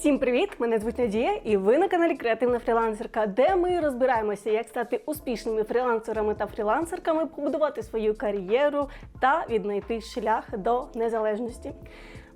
Всім привіт! Мене звуть Надія, і ви на каналі Креативна фрілансерка, де ми розбираємося, як стати успішними фрілансерами та фрілансерками, побудувати свою кар'єру та віднайти шлях до незалежності.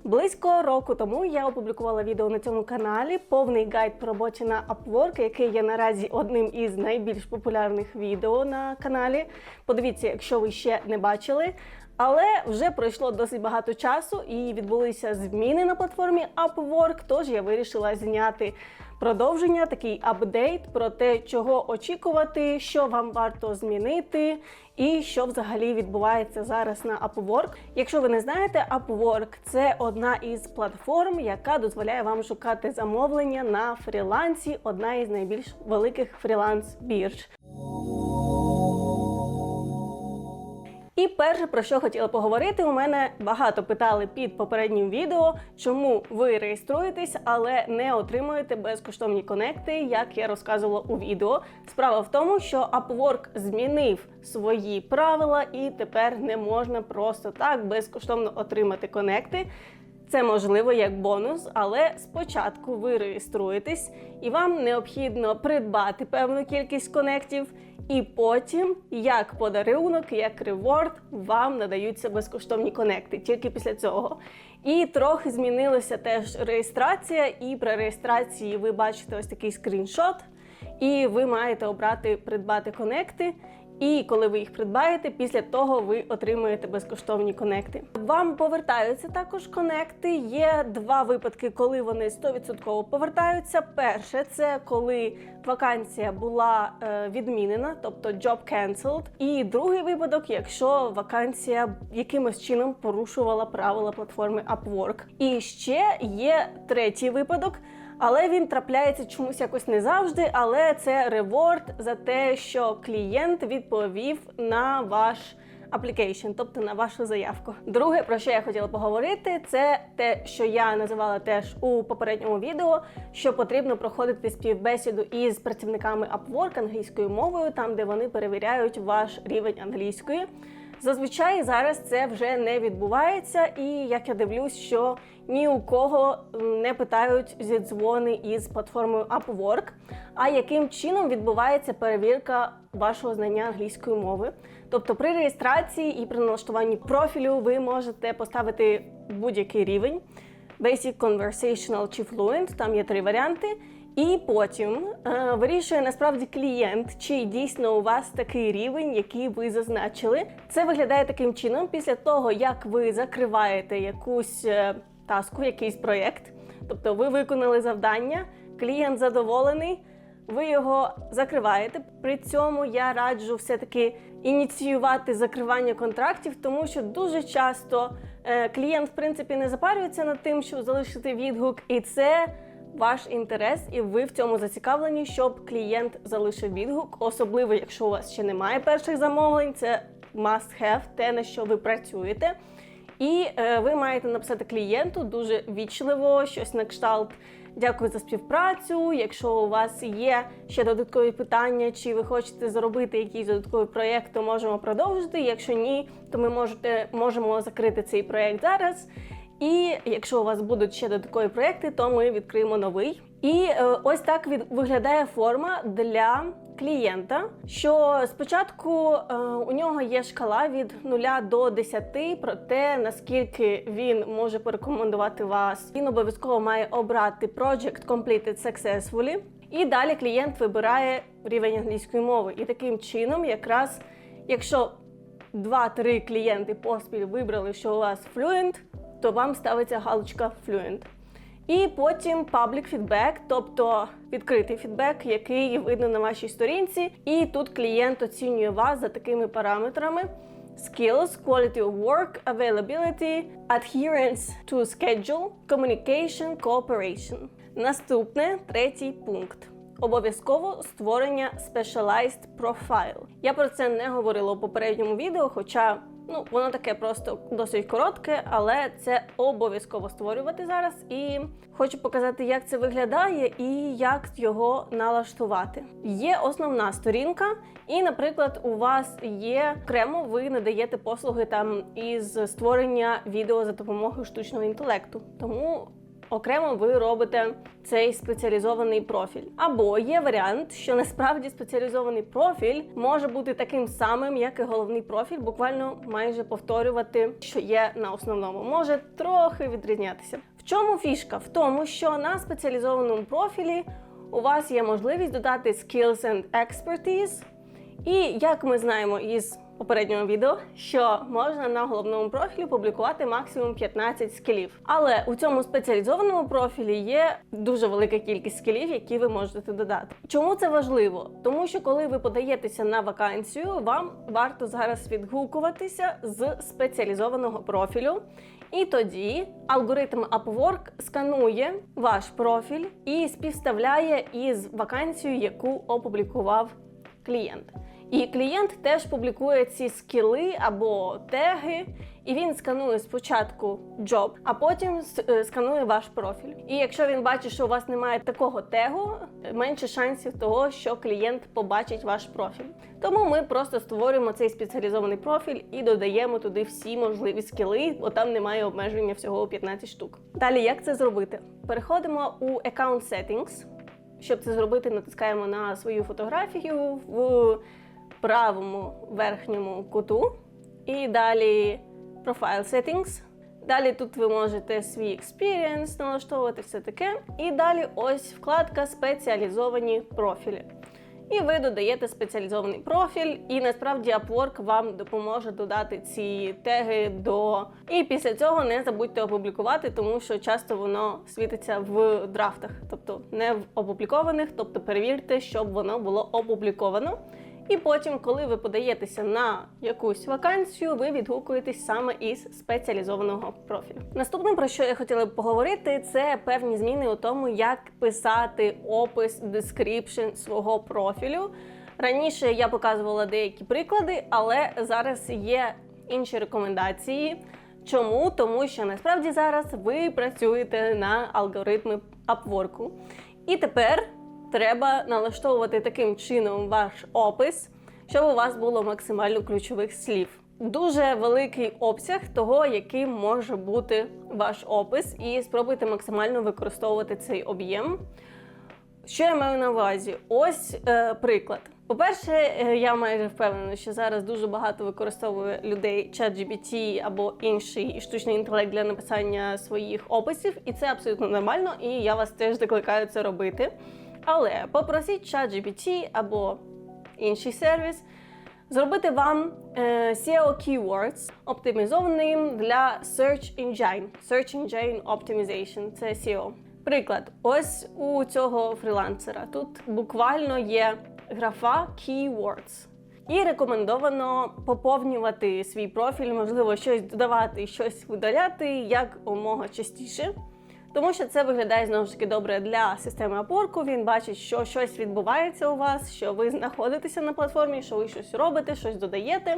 Близько року тому я опублікувала відео на цьому каналі, повний гайд по роботі на Upwork, який є наразі одним із найбільш популярних відео на каналі. Подивіться, якщо ви ще не бачили. Але вже пройшло досить багато часу і відбулися зміни на платформі Upwork, тож я вирішила зняти продовження, такий апдейт про те, чого очікувати, що вам варто змінити, і що взагалі відбувається зараз на Upwork. Якщо ви не знаєте, Upwork – це одна із платформ, яка дозволяє вам шукати замовлення на фрілансі, одна із найбільш великих фріланс-бірж. І перше, про що хотіла поговорити, у мене багато питали під попереднім відео, чому ви реєструєтесь, але не отримуєте безкоштовні конекти, як я розказувала у відео. Справа в тому, що Upwork змінив свої правила, і тепер не можна просто так безкоштовно отримати конекти. Це можливо як бонус, але спочатку ви реєструєтесь, і вам необхідно придбати певну кількість конектів. І потім, як подарунок, як реворд, вам надаються безкоштовні конекти тільки після цього. І трохи змінилася теж реєстрація, і при реєстрації ви бачите ось такий скріншот, і ви маєте обрати придбати конекти. І коли ви їх придбаєте, після того ви отримуєте безкоштовні конекти. Вам повертаються також конекти. Є два випадки, коли вони 100% повертаються. Перше, це коли вакансія була е, відмінена, тобто job cancelled. І другий випадок, якщо вакансія якимось чином порушувала правила платформи Upwork. І ще є третій випадок. Але він трапляється чомусь якось не завжди. Але це реворд за те, що клієнт відповів на ваш application, тобто на вашу заявку. Друге, про що я хотіла поговорити, це те, що я називала теж у попередньому відео, що потрібно проходити співбесіду із працівниками Upwork англійською мовою, там де вони перевіряють ваш рівень англійської. Зазвичай зараз це вже не відбувається, і як я дивлюсь, що ні у кого не питають зі дзвони із платформою Upwork, а яким чином відбувається перевірка вашого знання англійської мови. Тобто при реєстрації і при налаштуванні профілю ви можете поставити будь-який рівень Basic Conversational чи Fluent, там є три варіанти. І потім е, вирішує насправді клієнт, чи дійсно у вас такий рівень, який ви зазначили. Це виглядає таким чином, після того як ви закриваєте якусь е, таску, якийсь проєкт, тобто ви виконали завдання, клієнт задоволений. Ви його закриваєте. При цьому я раджу все-таки ініціювати закривання контрактів, тому що дуже часто е, клієнт, в принципі, не запарюється над тим, щоб залишити відгук, і це ваш інтерес, і ви в цьому зацікавлені, щоб клієнт залишив відгук, особливо якщо у вас ще немає перших замовлень. Це must have, те на що ви працюєте. І е, ви маєте написати клієнту дуже вічливо, щось на кшталт. Дякую за співпрацю. Якщо у вас є ще додаткові питання, чи ви хочете зробити якийсь додатковий проєкт, то можемо продовжити. Якщо ні, то ми можете, можемо закрити цей проєкт зараз. І якщо у вас будуть ще додаткові проєкти, то ми відкриємо новий. І е, ось так від виглядає форма для клієнта. Що спочатку е, у нього є шкала від 0 до 10 про те, наскільки він може порекомендувати вас. Він обов'язково має обрати Project Completed Successfully. І далі клієнт вибирає рівень англійської мови. І таким чином, якраз, якщо 2-3 клієнти поспіль вибрали, що у вас Fluent, то вам ставиться галочка Fluent. І потім public feedback, тобто відкритий фідбек, який видно на вашій сторінці. І тут клієнт оцінює вас за такими параметрами: skills, quality of work, availability, adherence to schedule, communication, cooperation. Наступне третій пункт. Обов'язково створення specialized profile. Я про це не говорила у попередньому відео, хоча Ну, воно таке просто досить коротке, але це обов'язково створювати зараз. І хочу показати, як це виглядає і як його налаштувати. Є основна сторінка, і, наприклад, у вас є окремо, ви надаєте послуги там із створення відео за допомогою штучного інтелекту. Тому окремо ви робите цей спеціалізований профіль. Або є варіант, що насправді спеціалізований профіль може бути таким самим, як і головний профіль, буквально майже повторювати, що є на основному. Може трохи відрізнятися. В чому фішка? В тому, що на спеціалізованому профілі у вас є можливість додати skills and expertise. І як ми знаємо із попереднього відео, що можна на головному профілі публікувати максимум 15 скілів. Але у цьому спеціалізованому профілі є дуже велика кількість скілів, які ви можете додати. Чому це важливо? Тому що коли ви подаєтеся на вакансію, вам варто зараз відгукуватися з спеціалізованого профілю. І тоді алгоритм Upwork сканує ваш профіль і співставляє із вакансією, яку опублікував клієнт. І клієнт теж публікує ці скіли або теги, і він сканує спочатку job, а потім е, сканує ваш профіль. І якщо він бачить, що у вас немає такого тегу, менше шансів того, що клієнт побачить ваш профіль. Тому ми просто створюємо цей спеціалізований профіль і додаємо туди всі можливі скіли, бо там немає обмеження всього у 15 штук. Далі, як це зробити? Переходимо у Account Settings. Щоб це зробити, натискаємо на свою фотографію в правому верхньому куту. І далі Profile Settings. Далі тут ви можете свій experience налаштовувати все таке. І далі ось вкладка Спеціалізовані профілі. І ви додаєте спеціалізований профіль, і насправді Upwork вам допоможе додати ці теги до. І після цього не забудьте опублікувати, тому що часто воно світиться в драфтах, тобто не в опублікованих, тобто перевірте, щоб воно було опубліковано. І потім, коли ви подаєтеся на якусь вакансію, ви відгукуєтесь саме із спеціалізованого профілю. Наступне, про що я хотіла б поговорити, це певні зміни у тому, як писати опис, description свого профілю. Раніше я показувала деякі приклади, але зараз є інші рекомендації. Чому? Тому що насправді зараз ви працюєте на алгоритми Upwork. І тепер треба налаштовувати таким чином ваш опис, щоб у вас було максимально ключових слів. Дуже великий обсяг того, яким може бути ваш опис, і спробуйте максимально використовувати цей об'єм. Що я маю на увазі? Ось е, приклад. По-перше, е, я майже впевнена, що зараз дуже багато використовує людей ChatGPT або інший штучний інтелект для написання своїх описів, і це абсолютно нормально, і я вас теж закликаю це робити. Але попросіть ChatGPT або інший сервіс зробити вам е, SEO keywords, оптимізованим для Search Engine. Search Engine Optimization – це SEO. Приклад, ось у цього фрілансера. Тут буквально є графа keywords. І рекомендовано поповнювати свій профіль, можливо, щось додавати, щось видаляти як умога частіше. Тому що це виглядає знову ж таки добре для системи опорку. Він бачить, що щось відбувається у вас, що ви знаходитеся на платформі, що ви щось робите, щось додаєте.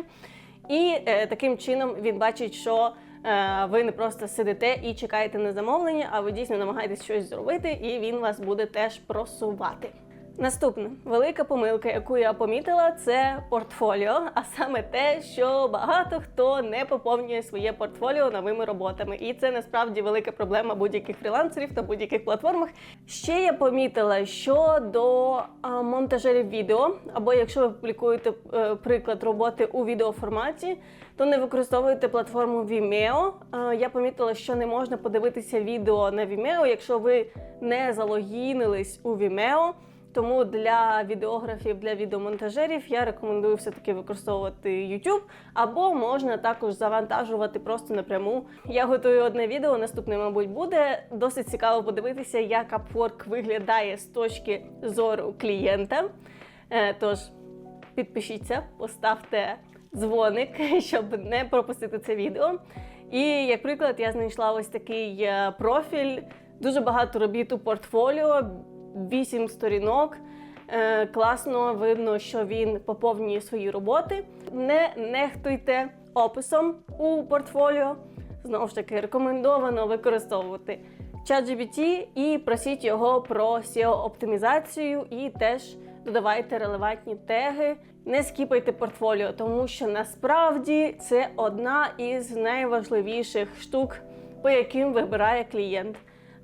І е, таким чином він бачить, що е, ви не просто сидите і чекаєте на замовлення, а ви дійсно намагаєтесь щось зробити, і він вас буде теж просувати. Наступне велика помилка, яку я помітила, це портфоліо, а саме те, що багато хто не поповнює своє портфоліо новими роботами, і це насправді велика проблема будь-яких фрілансерів та будь-яких платформах. Ще я помітила, що до монтажерів відео, або якщо ви публікуєте е, приклад роботи у відеоформаті, то не використовуйте платформу Vimeo. Е, Я помітила, що не можна подивитися відео на Vimeo, якщо ви не залогінились у Vimeo. Тому для відеографів, для відеомонтажерів я рекомендую все-таки використовувати YouTube, або можна також завантажувати просто напряму. Я готую одне відео, наступне, мабуть, буде. Досить цікаво подивитися, як Upwork виглядає з точки зору клієнта. Е, Тож підпишіться, поставте дзвоник, щоб не пропустити це відео. І як приклад, я знайшла ось такий е, профіль, дуже багато робіт у портфоліо, 8 сторінок. Е, Класно видно, що він поповнює свої роботи. Не нехтуйте описом у портфоліо. Знову ж таки, рекомендовано використовувати ChatGPT і просіть його про SEO-оптимізацію і теж додавайте релевантні теги. Не скіпайте портфоліо, тому що насправді це одна із найважливіших штук, по яким вибирає клієнт.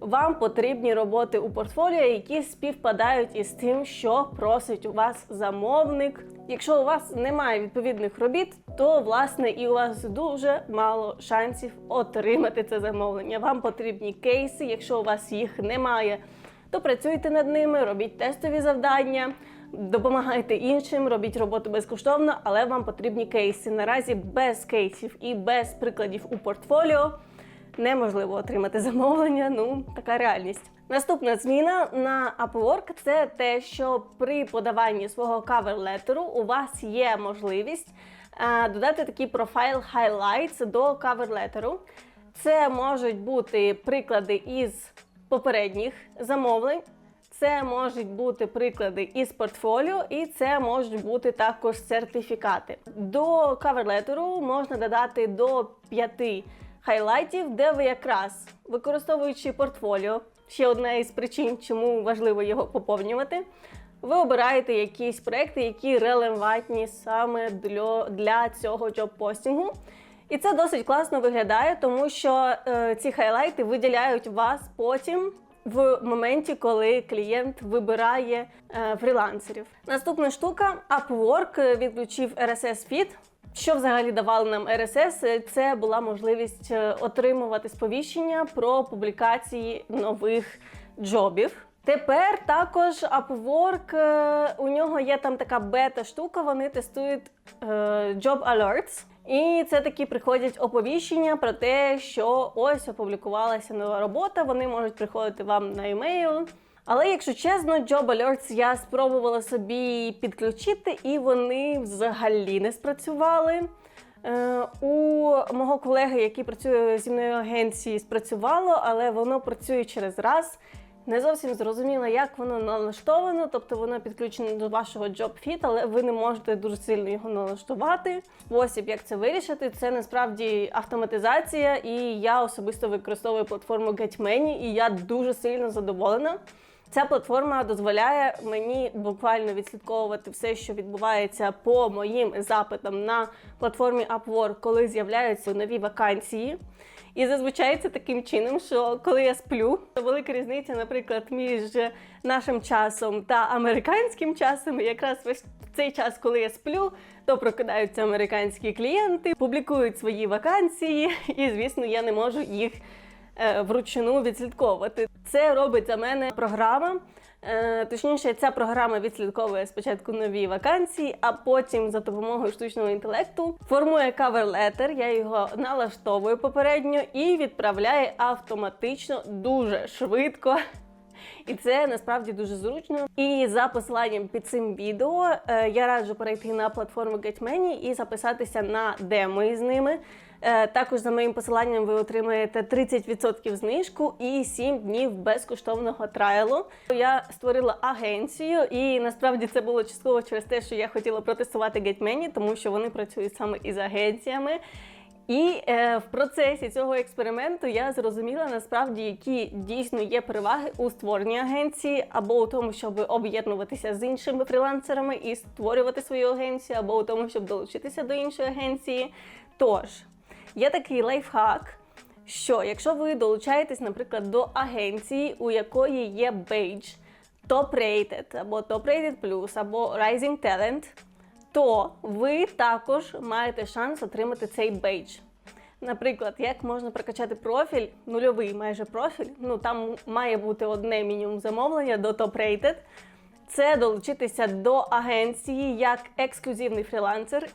Вам потрібні роботи у портфоліо, які співпадають із тим, що просить у вас замовник. Якщо у вас немає відповідних робіт, то власне і у вас дуже мало шансів отримати це замовлення. Вам потрібні кейси, якщо у вас їх немає, то працюйте над ними, робіть тестові завдання. Допомагайте іншим, робіть роботу безкоштовно, але вам потрібні кейси. Наразі без кейсів і без прикладів у портфоліо неможливо отримати замовлення. Ну, така реальність. Наступна зміна на Upwork – це те, що при подаванні свого кавер-летеру у вас є можливість е, додати такий профайл highlights до кавер-летеру. Це можуть бути приклади із попередніх замовлень. Це можуть бути приклади із портфоліо, і це можуть бути також сертифікати. До каверлетеру можна додати до п'яти хайлайтів, де ви якраз використовуючи портфоліо, ще одна із причин, чому важливо його поповнювати. Ви обираєте якісь проекти, які релевантні саме для, для цього джоб-постінгу. І це досить класно виглядає, тому що е, ці хайлайти виділяють вас потім в моменті, коли клієнт вибирає е, фрілансерів. Наступна штука Upwork відключив RSS Feed. Що взагалі давали нам RSS? Це була можливість е, отримувати сповіщення про публікації нових джобів. Тепер також Upwork, е, у нього є там така бета-штука, вони тестують е, Job Alerts. І це такі приходять оповіщення про те, що ось опублікувалася нова робота, вони можуть приходити вам на емейл. Але якщо чесно, Job Alerts я спробувала собі підключити, і вони взагалі не спрацювали. Е, у мого колеги, який працює зі мною в агенції, спрацювало, але воно працює через раз. Не зовсім зрозуміло, як воно налаштовано, тобто воно підключено до вашого JobFit, але ви не можете дуже сильно його налаштувати. Спосіб, як це вирішити, це насправді автоматизація, і я особисто використовую платформу GetMany, і я дуже сильно задоволена. Ця платформа дозволяє мені буквально відслідковувати все, що відбувається по моїм запитам на платформі Upwork, коли з'являються нові вакансії. І зазвичай це таким чином, що коли я сплю, то велика різниця, наприклад, між нашим часом та американським часом. І якраз весь цей час, коли я сплю, то прокидаються американські клієнти, публікують свої вакансії, і звісно, я не можу їх вручну відслідковувати. Це робить за мене програма. Е, Точніше, ця програма відслідковує спочатку нові вакансії, а потім за допомогою штучного інтелекту формує кавер-летер, я його налаштовую попередньо і відправляє автоматично дуже швидко. І це насправді дуже зручно. І за посиланням під цим відео е, я раджу перейти на платформу GetMany і записатися на демо із ними. Е, Також за моїм посиланням ви отримаєте 30% знижку і 7 днів безкоштовного трайлу. Я створила агенцію, і насправді це було частково через те, що я хотіла протестувати GetMany, тому що вони працюють саме із агенціями. І е, в процесі цього експерименту я зрозуміла насправді, які дійсно є переваги у створенні агенції, або у тому, щоб об'єднуватися з іншими фрілансерами і створювати свою агенцію, або у тому, щоб долучитися до іншої агенції. Тож є такий лайфхак. Що якщо ви долучаєтесь, наприклад, до агенції, у якої є бейдж Rated, або Rated Plus, або Rising Talent, то ви також маєте шанс отримати цей бейдж. Наприклад, як можна прокачати профіль, нульовий майже профіль, ну там має бути одне мінімум замовлення до Rated. Це долучитися до агенції як ексклюзивний фрілансер,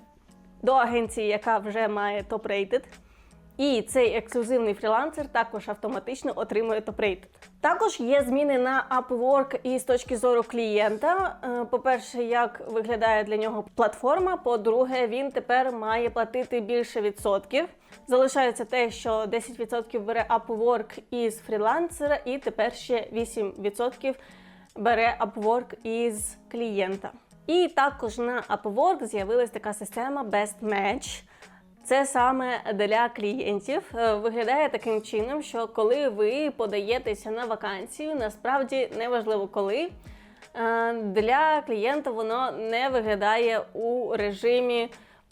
до агенції, яка вже має Rated. І цей ексклюзивний фрілансер також автоматично отримує топ-рейтинг. Також є зміни на Upwork і з точки зору клієнта. Е, По-перше, як виглядає для нього платформа. По-друге, він тепер має платити більше відсотків. Залишається те, що 10% бере Upwork із фрілансера, і тепер ще 8% бере Upwork із клієнта. І також на Upwork з'явилась така система Best Match. Це саме для клієнтів Е, виглядає таким чином, що коли ви подаєтеся на вакансію, насправді неважливо коли. е, Для клієнта воно не виглядає у режимі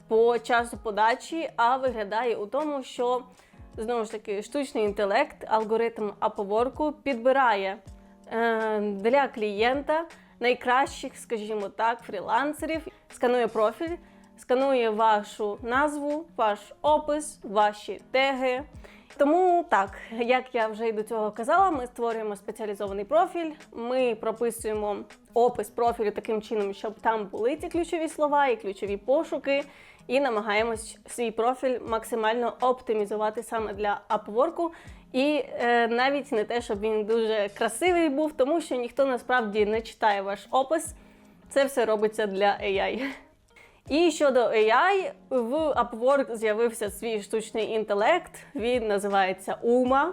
по часу подачі, а виглядає у тому, що знову ж таки штучний інтелект, алгоритм Upwork підбирає е, для клієнта найкращих, скажімо так, фрілансерів, сканує профіль, сканує вашу назву, ваш опис, ваші теги. Тому так, як я вже й до цього казала, ми створюємо спеціалізований профіль. Ми прописуємо опис профілю таким чином, щоб там були ці ключові слова і ключові пошуки, і намагаємось свій профіль максимально оптимізувати саме для Upwork. І е, навіть не те, щоб він дуже красивий був, тому що ніхто насправді не читає ваш опис. Це все робиться для AI. І щодо AI, в Upwork з'явився свій штучний інтелект. Він називається Uma.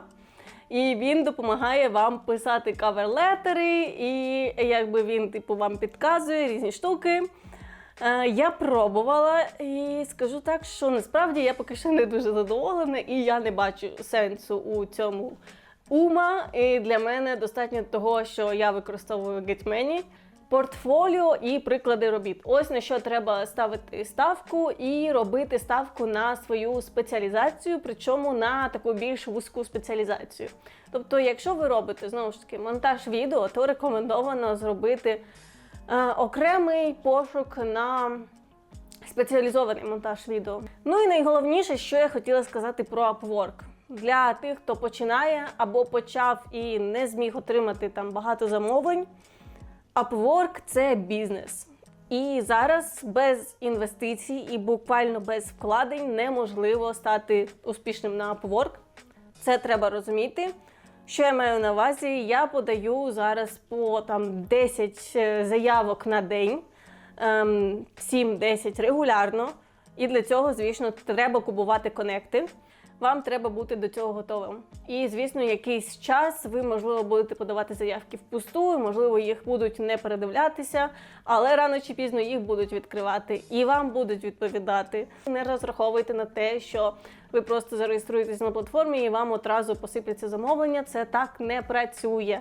І він допомагає вам писати каверлетери, і якби він типу вам підказує різні штуки. Е, Я пробувала і скажу так, що насправді я поки що не дуже задоволена, і я не бачу сенсу у цьому ума. І для мене достатньо того, що я використовую GetMany, портфоліо і приклади робіт. Ось на що треба ставити ставку і робити ставку на свою спеціалізацію, причому на таку більш вузьку спеціалізацію. Тобто, якщо ви робите знову ж таки монтаж відео, то рекомендовано зробити окремий пошук на спеціалізований монтаж відео. Ну і найголовніше, що я хотіла сказати про Upwork. Для тих, хто починає або почав і не зміг отримати там багато замовлень. Upwork – це бізнес. І зараз без інвестицій і буквально без вкладень неможливо стати успішним на Upwork. Це треба розуміти. Що я маю на увазі? Я подаю зараз по там 10 е, заявок на день, ем, 7-10 регулярно. І для цього, звісно, треба купувати конекти. Вам треба бути до цього готовим. І, звісно, якийсь час ви, можливо, будете подавати заявки впусту, можливо, їх будуть не передивлятися, але рано чи пізно їх будуть відкривати і вам будуть відповідати. Не розраховуйте на те, що ви просто зареєструєтесь на платформі і вам одразу посипляться замовлення. Це так не працює.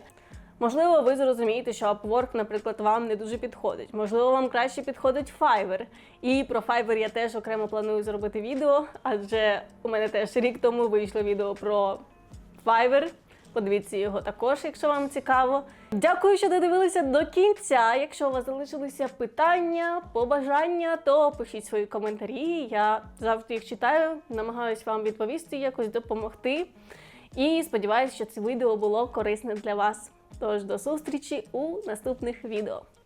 Можливо, ви зрозумієте, що Upwork, наприклад, вам не дуже підходить. Можливо, вам краще підходить Fiverr. І про Fiverr я теж окремо планую зробити відео, адже у мене теж рік тому вийшло відео про Fiverr. Подивіться його також, якщо вам цікаво. Дякую, що додивилися до кінця. Якщо у вас залишилися питання, побажання, то пишіть свої коментарі. Я завжди їх читаю, намагаюсь вам відповісти, якось допомогти. І сподіваюся, що це відео було корисне для вас. Тож до зустрічі у наступних відео.